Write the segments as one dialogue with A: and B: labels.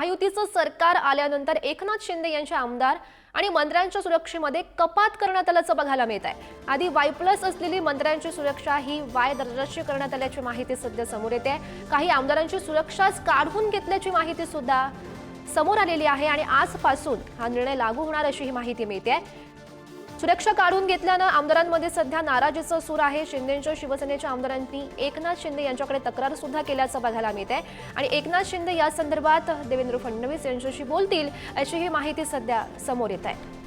A: महायुतीचं सरकार आल्यानंतर एकनाथ शिंदे यांचे आमदार आणि मंत्र्यांच्या सुरक्षेमध्ये कपात करण्यात आल्याचं बघायला मिळत आहे. आधी वाय प्लस असलेली मंत्र्यांची सुरक्षा ही वाय दर्जाची करण्यात आल्याची माहिती सध्या समोर येते. काही आमदारांची सुरक्षाच काढून घेतल्याची माहिती सुद्धा समोर आलेली आहे आणि आजपासून हा निर्णय लागू होणार अशी ही माहिती मिळते. सुरक्षा काढून घेतल्यानं आमदारांमध्ये सध्या नाराजीचं सूर आहे. शिंदेच्या शिवसेनेच्या आमदारांनी एकनाथ शिंदे यांच्याकडे तक्रार सुद्धा केल्याचं बघायला मिळत आहे आणि एकनाथ शिंदे या संदर्भात देवेंद्र फडणवीस यांच्याशी बोलतील अशी ही माहिती सध्या समोर येत आहे.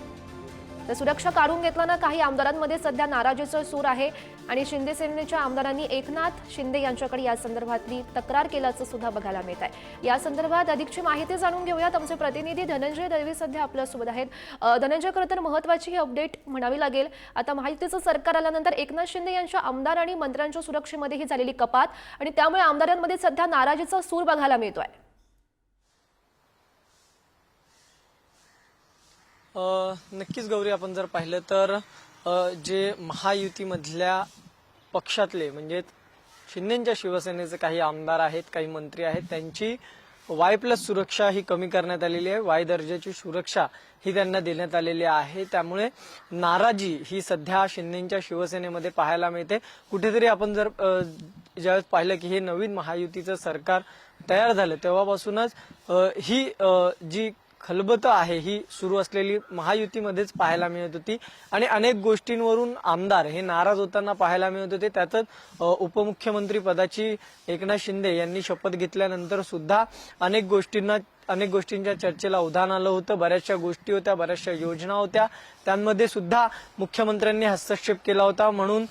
A: तर सुरक्षा काढून घेतल्यानं काही आमदारांमध्ये सध्या नाराजीचं सूर आहे. आणि शिंदे सेनेच्या आमदारांनी एकनाथ शिंदे यांच्याकडे या संदर्भातली तक्रार केल्याचं सुद्धा बघायला मिळत आहे या संदर्भात अधिकची माहिती जाणून घेऊयात. आमचे प्रतिनिधी धनंजय दळवी सध्या आपल्यासोबत आहेत. धनंजय खरं तर महत्वाची ही अपडेट म्हणावी लागेल. आता माहितीचं सरकार आल्यानंतर एकनाथ शिंदे यांच्या आमदार आणि मंत्र्यांच्या सुरक्षेमध्ये ही झालेली कपात आणि त्यामुळे आमदारांमध्ये सध्या नाराजीचा सूर बघायला मिळतोय.
B: नक्कीच गौरी आपण जर पाहिलं तर जे महायुतीमधल्या पक्षातले म्हणजे शिंदेच्या शिवसेनेचे काही आमदार आहेत काही मंत्री आहेत त्यांची वाय प्लस सुरक्षा ही कमी करण्यात आलेली आहे. वाय दर्जाची सुरक्षा ही त्यांना देण्यात आलेली आहे. त्यामुळे नाराजी ही सध्या शिंदेच्या शिवसेनेमध्ये पाहायला मिळते. कुठेतरी आपण जर ज्यावेळेस पाहिलं की हे नवीन महायुतीचं सरकार तयार झालं तेव्हापासूनच ही जी खलबत आहे. ही सुरू असलेली महायुतीमध्येच पाहायला मिळत होती. आणि अनेक गोष्टींवरून आमदार हे नाराज होताना पाहायला मिळत होते. त्यातच उपमुख्यमंत्री पदाची एकनाथ शिंदे यांनी शपथ घेतल्यानंतर सुद्धा अनेक गोष्टींना अनेक गोष्टींच्या चर्चेला उधाण आलं होतं. बऱ्याचशा गोष्टी होत्या बऱ्याचशा योजना होत्या. त्यांमध्ये सुद्धा मुख्यमंत्र्यांनी हस्तक्षेप केला होता. म्हणून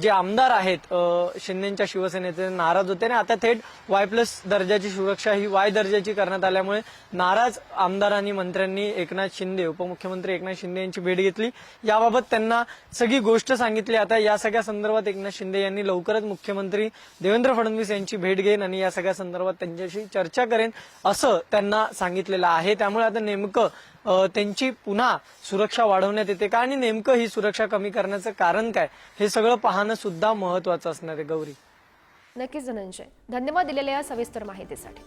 B: जे आमदार आहेत शिंदेच्या शिवसेनेचे नाराज होते. आणि आता थेट वाय प्लस दर्जाची सुरक्षा ही वाय दर्जाची करण्यात आल्यामुळे नाराज आमदार आणि मंत्र्यांनी एकनाथ शिंदे उपमुख्यमंत्री एकनाथ शिंदे यांची भेट घेतली. याबाबत त्यांना सगळी गोष्ट सांगितली. आता या सगळ्या संदर्भात एकनाथ शिंदे यांनी लवकरच मुख्यमंत्री देवेंद्र फडणवीस यांची भेट घेईन आणि या सगळ्या संदर्भात त्यांच्याशी चर्चा करेन असं त्यांना सांगितलेलं आहे. त्यामुळे आता नेमकं त्यांची पुन्हा सुरक्षा वाढवण्यात येते का? आणि नेमकं ही सुरक्षा कमी करण्याचं कारण काय? हे सगळं पाहणं सुद्धा महत्वाचं असणार आहे गौरी.
A: नक्कीच धनंजय. धन्यवाद दिलेल्या या सविस्तर माहितीसाठी.